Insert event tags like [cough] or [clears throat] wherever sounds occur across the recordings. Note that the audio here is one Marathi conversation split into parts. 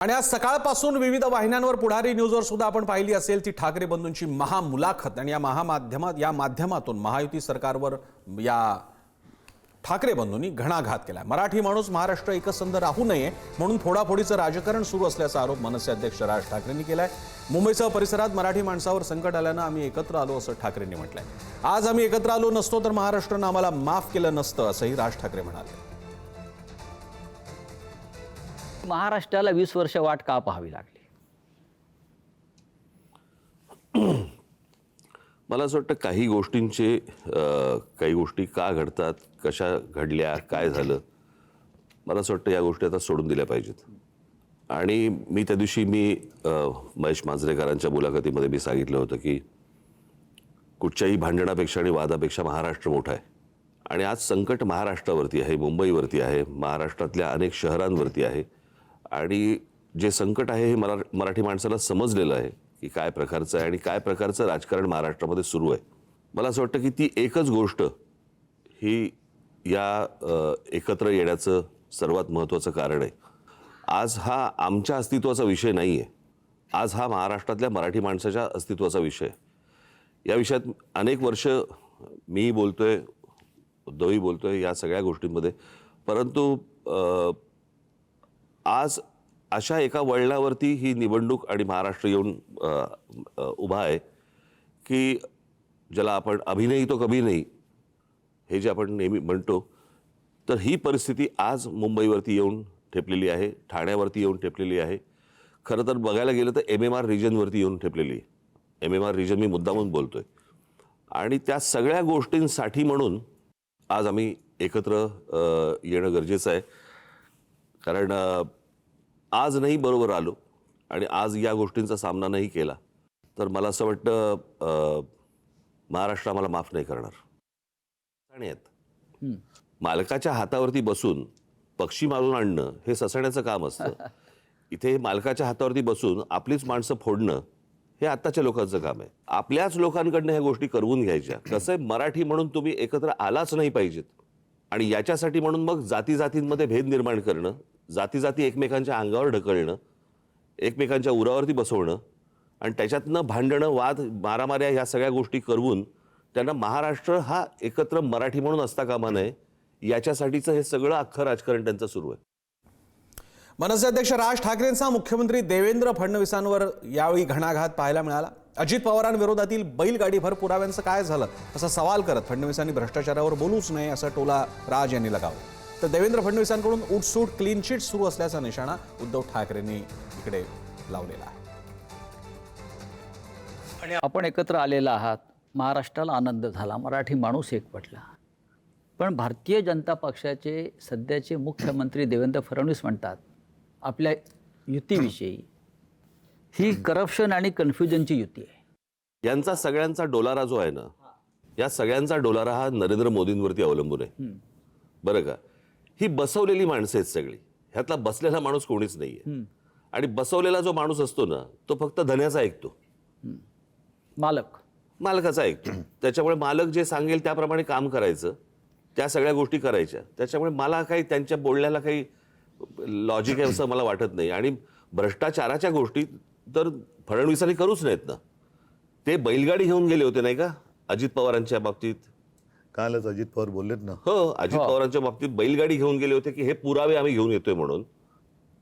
आणि आज सकाळपासून विविध वाहिन्यांवर पुढारी न्यूजवर सुद्धा आपण पाहिली असेल ती ठाकरे बंधूंची महामुलाखत. आणि या महामाध्यमात या माध्यमातून महायुती सरकारवर या ठाकरे बंधूंनी घणाघात केला मराठी माणूस महाराष्ट्र एकसंध राहू नये म्हणून फोडाफोडीचं राजकारण सुरू असल्याचा आरोप मनसे अध्यक्ष राज ठाकरेंनी केलाय. मुंबईसह परिसरात मराठी माणसावर संकट आल्यानं आम्ही एकत्र आलो असं ठाकरेंनी म्हटलंय. आज आम्ही एकत्र आलो नसतो तर महाराष्ट्रानं आम्हाला माफ केलं नसतं असंही राज ठाकरे म्हणाले. महाराष्ट्राला वीस वर्ष वाट का पाहावी लागली? मला असं वाटतं काही गोष्टींचे काही गोष्टी का घडतात कशा घडल्या काय झालं मला असं वाटतं या गोष्टी आता सोडून दिल्या पाहिजेत. आणि मी त्या दिवशी मी महेश मांजरेकरांच्या मुलाखतीमध्ये मी सांगितलं होतं की कुठच्याही भांडणापेक्षा आणि वादापेक्षा महाराष्ट्र मोठा आहे. आणि आज संकट महाराष्ट्रावरती आहे मुंबईवरती आहे महाराष्ट्रातल्या अनेक शहरांवरती आहे. आणि जे संकट आहे हे मरा मराठी माणसाला समजलेलं आहे की काय प्रकारचं आहे आणि काय प्रकारचं राजकारण महाराष्ट्रामध्ये सुरू आहे. मला असं वाटतं की ती एकच गोष्ट ही या एकत्र येण्याचं सर्वात महत्त्वाचं कारण आहे. आज हा आमच्या अस्तित्वाचा विषय नाही आहे आज हा महाराष्ट्रातल्या मराठी माणसाच्या अस्तित्वाचा विषय या विषयात अनेक वर्ष मी बोलतो आहे उद्धवही आहे या सगळ्या गोष्टींमध्ये. परंतु आज अशा एका वळणावरती ही निवडणूक आणि महाराष्ट्र येऊन उभा आहे की ज्याला आपण अभिनयी तो कभी नाही हे जे आपण नेहमी म्हणतो तर ही परिस्थिती आज मुंबईवरती येऊन ठेपलेली आहे ठाण्यावरती येऊन ठेपलेली आहे. खरं तर बघायला गेलं तर एम एम आर रिजनवरती येऊन ठेपलेली आहे. एम एम आर रिजन मी मुद्दामून आहे आणि त्या सगळ्या गोष्टींसाठी म्हणून आज आम्ही एकत्र येणं गरजेचं आहे. कारण आज नाही बरोबर आलो आणि आज या गोष्टींचा सामना नाही केला. तर मला असं वाटतं महाराष्ट्र आम्हाला माफ नाही करणार. आहेत. मालकाच्या हातावरती बसून पक्षी मारून आणणं हे ससण्याचं काम असतं. [laughs] इथे मालकाच्या हातावरती बसून आपलीच माणसं फोडणं हे आत्ताच्या लोकांचं काम आहे. आपल्याच लोकांकडनं ह्या गोष्टी करवून घ्यायच्या. कसं आहे मराठी म्हणून तुम्ही एकत्र आलाच नाही पाहिजेत. आणि याच्यासाठी म्हणून मग जाती जातींमध्ये भेद निर्माण करणं जाती जाती एकमेकांच्या अंगावर ढकलणं एकमेकांच्या उरावरती बसवणं आणि त्याच्यातनं भांडणं वाद मारामाऱ्या ह्या सगळ्या गोष्टी करवून त्यांना महाराष्ट्र हा एकत्र मराठी म्हणून असता कामा नये याच्यासाठीचं हे सगळं अख्खं राजकारण त्यांचं सुरू आहे. मनसे अध्यक्ष राज ठाकरेंचा मुख्यमंत्री देवेंद्र फडणवीसांवर यावेळी घणाघात पाहायला मिळाला. अजित पवारांविरोधातील बैलगाडीभर पुराव्यांचं काय झालं? असा सवाल करत फडणवीसांनी भ्रष्टाचारावर बोलूच नये असा टोला राज यांनी लगावला. तर देवेंद्र फडणवीसांकडून उठसूट क्लीन चिट सुरू असल्याचा निशाणा उद्धव ठाकरेंनी इकडे लावलेला आहे. आणि आपण एकत्र आलेला आहात. महाराष्ट्राला आनंद झाला. मराठी माणूस एक पटला. पण भारतीय जनता पक्षाचे सध्याचे मुख्यमंत्री देवेंद्र फडणवीस म्हणतात आपल्या युतीविषयी. ही करप्शन आणि कन्फ्युजनची युती आहे. यांचा सगळ्यांचा डोलारा जो आहे ना या सगळ्यांचा डोलारा हा नरेंद्र मोदींवरती अवलंबून आहे. बरं का? ही बसवलेली माणसं आहेत सगळी. ह्यातला बसलेला माणूस कोणीच नाहीये. आणि बसवलेला जो माणूस असतो ना तो फक्त धन्याचा ऐकतो. मालक. मालकाचा ऐकतो. त्याच्यामुळे मालक जे सांगेल त्याप्रमाणे काम करायचं. त्या सगळ्या गोष्टी करायच्या. त्याच्यामुळे मला काही त्यांच्या बोलण्याला काही लॉजिक आहे असं मला वाटत नाही. आणि भ्रष्टाचाराच्या गोष्टी तर फडणवीसांनी करूच नाहीत ना. ते बैलगाडी घेऊन गेले होते नाही का? अजित पवारांच्या बाबतीत. कालच अजित पवार बोललेत ना. हो अजित पवारांच्या बाबतीत बैलगाडी घेऊन गेले होते की हे पुरावे आम्ही घेऊन येतोय म्हणून.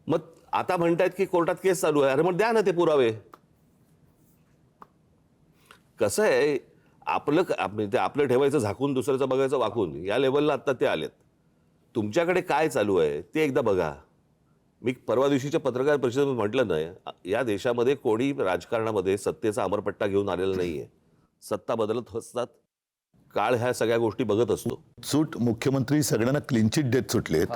मग आता म्हणतायत की कोर्टात केस चालू आहे. अरे मग द्या ना ते पुरावे. कसं आहे आपलं ते आपलं ठेवायचं झाकून दुसऱ्याचं बघायचं वाकून. या लेवलला आता ते आलेत. तुमच्याकडे काय चालू आहे ते एकदा बघा. मी परवा दिवशीच्या पत्रकार परिषदेमध्ये म्हटलं नाही या देशामध्ये कोणी राजकारणामध्ये सत्तेचा अमरपट्टा घेऊन आलेला नाहीये. सत्ता बदलत असतात. काळ ह्या सगळ्या गोष्टी बघत असतो. सूट मुख्यमंत्री सगळ्यांना क्लीनचिट देत सुटलेत.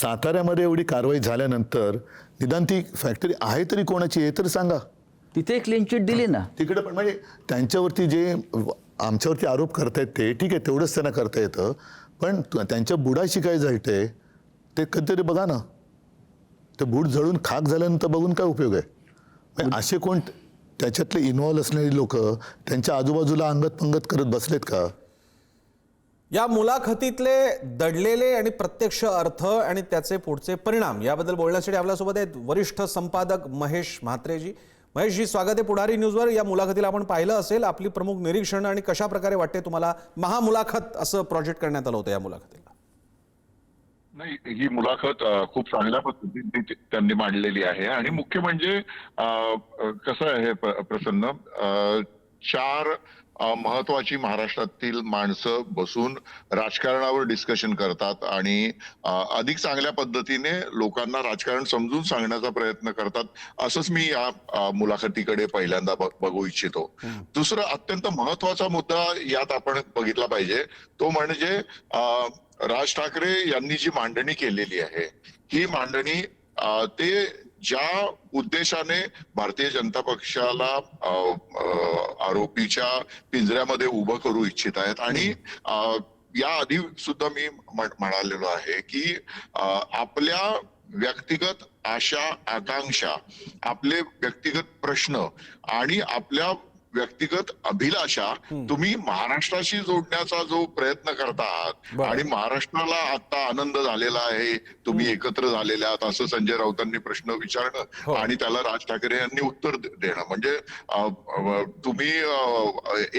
साताऱ्यामध्ये एवढी कारवाई झाल्यानंतर निदान ती फॅक्टरी आहे तरी कोणाची हे तर सांगा. तिथे क्लीन चिट दिली ना. तिकडे पण म्हणजे त्यांच्यावरती जे आमच्यावरती आरोप करतायत ते ठीक आहे तेवढंच त्यांना करता येतं. पण त्यांच्या बुडाशी काय जळतंय ते कधीतरी बघा ना. ते बूड जळून खाक झाल्यानंतर बघून काय उपयोग आहे? म्हणजे असे कोण त्याच्यातले इन्व्हॉल्व असलेली लोक त्यांच्या आजूबाजूला अंगत पंगत करत बसलेत का? या मुलाखतीतले दडलेले आणि प्रत्यक्ष अर्थ आणि त्याचे पुढचे परिणाम याबद्दल बोलण्यासाठी आपल्यासोबत आहेत वरिष्ठ संपादक महेश म्हात्रेजी. महेशजी स्वागत आहे पुढारी न्यूजवर. या मुलाखतीला आपण पाहिलं असेल आपली प्रमुख निरीक्षण आणि कशा प्रकारे वाटते तुम्हाला महामुलाखत असं प्रोजेक्ट करण्यात आलं होतं या मुलाखतीला? नाही ही मुलाखत खूप चांगल्या पद्धतीने त्यांनी मांडलेली आहे. आणि मुख्य म्हणजे कसं आहे प्रसन्न? चार महत्वाची महाराष्ट्रातील माणसं बसून राजकारणावर डिस्कशन करतात आणि अधिक चांगल्या पद्धतीने लोकांना राजकारण समजून सांगण्याचा प्रयत्न करतात असंच मी या मुलाखतीकडे पहिल्यांदा बघू इच्छितो. दुसरं अत्यंत महत्त्वाचा मुद्दा यात आपण बघितला पाहिजे तो म्हणजे राज ठाकरे यांनी जी मांडणी केलेली आहे ही मांडणी ते ज्या उद्देशाने भारतीय जनता पक्षाला आरोपीच्या पिंजऱ्यामध्ये उभं करू इच्छित आहेत. आणि या आधी सुद्धा मी म्हण- म्हणालेलो आहे की आपल्या व्यक्तिगत आशा आकांक्षा आपले व्यक्तिगत प्रश्न आणि आपल्या व्यक्तिगत अभिलाषा तुम्ही महाराष्ट्राशी जोडण्याचा जो प्रयत्न करता आहात. आणि महाराष्ट्राला आता आनंद झालेला आहे तुम्ही एकत्र झालेले आहात असं संजय राऊतांनी प्रश्न हो. विचारणं आणि त्याला राज ठाकरे यांनी उत्तर देणं म्हणजे तुम्ही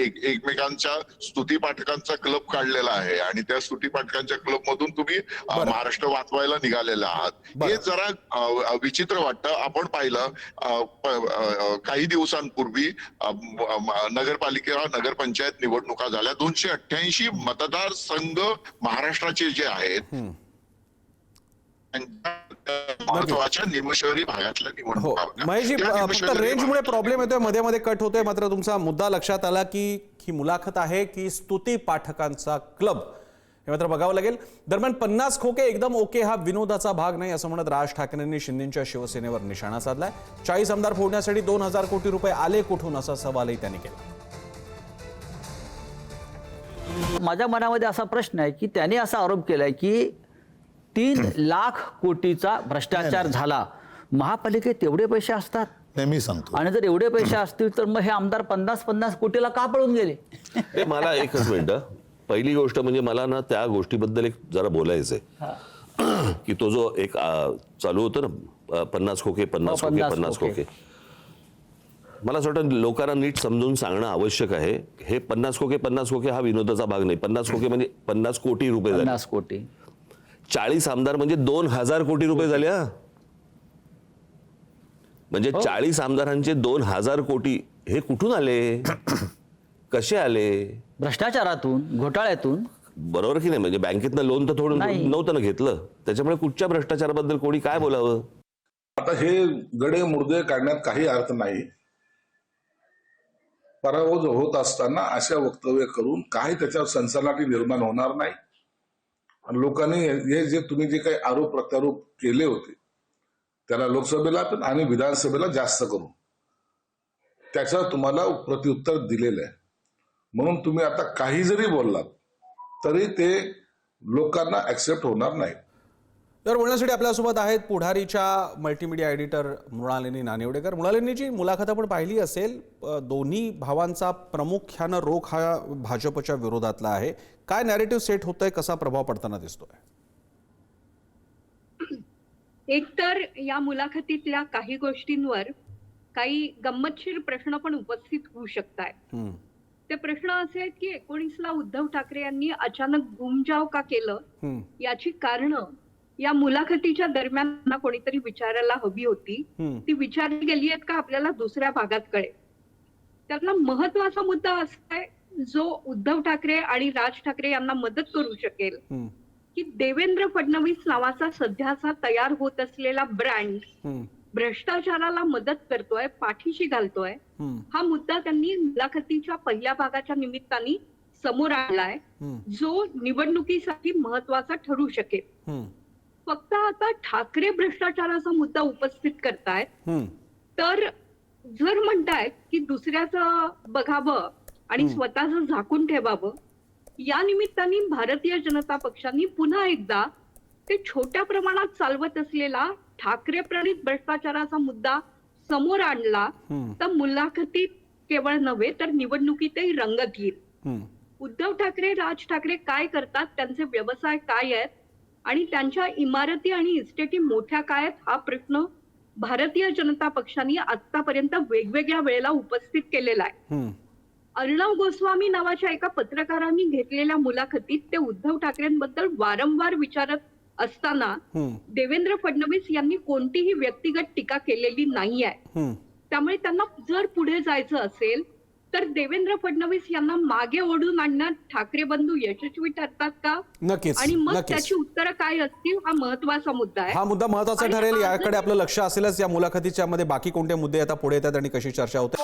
एक एकमेकांच्या स्तुती पाठकांचा क्लब काढलेला आहे आणि त्या स्तुती पाठकांच्या क्लब मधून तुम्ही. महाराष्ट्र वाचवायला निघालेला आहात. हे जरा विचित्र वाटतं आपण पाहिलं काही दिवसांपूर्वी नगरपालिका नगरपंचायत निवडणुका झाल्या. दोनशे अठ्ठ्याऐंशी मतदारसंघ महाराष्ट्राचे जे आहेत महत्त्वाच्या निमशहरी भागातल्या हो. निवडणुका निमशहरी रेंजमुळे प्रॉब्लेम येतोयमध्ये मध्ये कट होतोय मात्र तुमचा मुद्दा लक्षात आला की ही मुलाखत आहे की स्तुती पाठकांचा क्लब हे मात्र बघावं लागेल. दरम्यान पन्नास खोके एकदम ओके हा विनोदाचा भाग नाही असं म्हणत राज ठाकरेंनी शिंदेच्या शिवसेनेवर निशाणा साधलाय. चाळीस आमदार फोडण्यासाठी दोन हजार कोटी रुपये आले कुठून असा सवालही त्यांनी केला. माझ्या मनामध्ये असा प्रश्न आहे की त्याने असा आरोप केलाय की तीन लाख कोटीचा भ्रष्टाचार झाला. महापालिकेत तेवढे पैसे असतात. नाही मी सांगतो. आणि जर एवढे पैसे असतील तर मग हे आमदार पन्नास पन्नास कोटीला का पळून गेले? मला एकच मिनिट. पहिली गोष्ट म्हणजे मला ना त्या गोष्टीबद्दल एक जरा बोलायचंय. [clears throat] की तो जो एक आ, चालू होतं ना पन्नास खोके पन्नास हो, खोके पन्नास खोके. खोके. मला असं वाटतं लोकांना नीट समजून सांगणं आवश्यक आहे. हे पन्नास खोके पन्नास खोके हा विनोदाचा भाग नाही. पन्नास खोके म्हणजे पन्नास कोटी रुपये झाले. पन्नास कोटी. चाळीस आमदार म्हणजे दोन हजार कोटी रुपये झाले हा. म्हणजे चाळीस आमदारांचे दोन हजार कोटी हे कुठून आले? [clears throat] कसे आले? भ्रष्टाचारातून घोटाळ्यातून? बरोबर की नाही? म्हणजे बँकेतनं लोन तर थोडं नाही. नव्हतं ना घेतलं. त्याच्यामुळे कुठच्या भ्रष्टाचाराबद्दल कोणी काय बोलावं? आता हे गडे मुर्दे काढण्यात काही अर्थ नाही. पराभव होत असताना अशा वक्तव्य करून काही त्याच्यावर सनसनाटी निर्माण होणार नाही. आणि लोकांनी हे जे तुम्ही जे काही आरोप प्रत्यारोप केले होते त्याला लोकसभेला पण आणि विधानसभेला जास्त करून. त्याच्यावर तुम्हाला प्रत्युत्तर दिलेलं आहे. म्हणून तुम्ही आता काही जरी बोललात तरी ते लोकांना ऍक्सेप्ट होणार नाही तर बोलण्यासाठी आपल्यासोबत आहेत पुढारीच्या मल्टीमीडिया एडिटर मृणालिनी नानिवडेकर मृणालिनीची मुलाखत आपण पाहिली असेल. दोन्ही भावांचा प्रामुख्यानं रोख हा भाजपच्या विरोधातला आहे. काय नॅरेटिव्ह सेट होतंय कसा प्रभाव पडताना दिसतोय? एकतर या मुलाखतीतल्या काही गोष्टींवर काही गंमतशीर प्रश्न पण उपस्थित होऊ शकतात ते प्रश्न असे आहेत की एकोणीसला उद्धव ठाकरे यांनी अचानक घुमजाव का केलं? याची कारणं या मुलाखतीच्या दरम्यान कोणीतरी विचारायला हवी होती. ती विचारली गेली आहेत का आपल्याला दुसऱ्या भागात कळेल? त्यातला महत्त्वाचा मुद्दा असा आहे जो उद्धव ठाकरे आणि राज ठाकरे यांना मदत करू शकेल. की देवेंद्र फडणवीस नावाचा सध्याचा तयार होत असलेला ब्रँड भ्रष्टाचाराला मदत करतोय पाठीशी घालतोय हा मुद्दा त्यांनी मुलाखतीच्या पहिल्या भागाच्या निमित्ताने समोर आणलाय. जो निवडणुकीसाठी महत्त्वाचा ठरू शकेल. फक्त आता ठाकरे भ्रष्टाचाराचा मुद्दा उपस्थित करतायत. तर जर म्हणतायत की दुसऱ्याचं बघावं आणि स्वतःच झाकून ठेवावं या निमित्ताने भारतीय जनता पक्षाने पुन्हा एकदा ते छोट्या प्रमाणात चालवत असलेला ठाकरे प्रणित भ्रष्टाचाराचा मुद्दा समोर आणला. तर मुलाखतीत केवळ नव्हे तर निवडणुकीतही रंगत येईल. उद्धव ठाकरे राज ठाकरे काय करतात त्यांचे व्यवसाय काय आहेत आणि त्यांच्या इमारती आणि इस्टेटी मोठ्या काय आहेत हा प्रश्न भारतीय जनता पक्षाने आतापर्यंत वेगवेगळ्या वेळेला उपस्थित केलेला आहे. अर्णव गोस्वामी नावाच्या एका पत्रकारांनी घेतलेल्या मुलाखतीत ते उद्धव ठाकरेंबद्दल वारंवार विचारत असताना. देवेंद्र फडणवीस यांनी कोणतीही व्यक्तिगत टीका केलेली नाहीये. हम्म. त्यामुळे त्यांना जर पुढे जायचं असेल तर देवेंद्र फडणवीस यांना मागे ओढून आणण्यात ठाकरे बंधू यशस्वी ठरतात का? नक्कीच आणि मग त्याची उत्तरं काय असतील हा महत्त्वाचा मुद्दा आहे. हा मुद्दा महत्त्वाचा ठरेल याकडे आपलं लक्ष असेलच या मुलाखतीच्या मध्ये बाकी कोणते मुद्दे आता पुढे येतात आणि कशी चर्चा होते?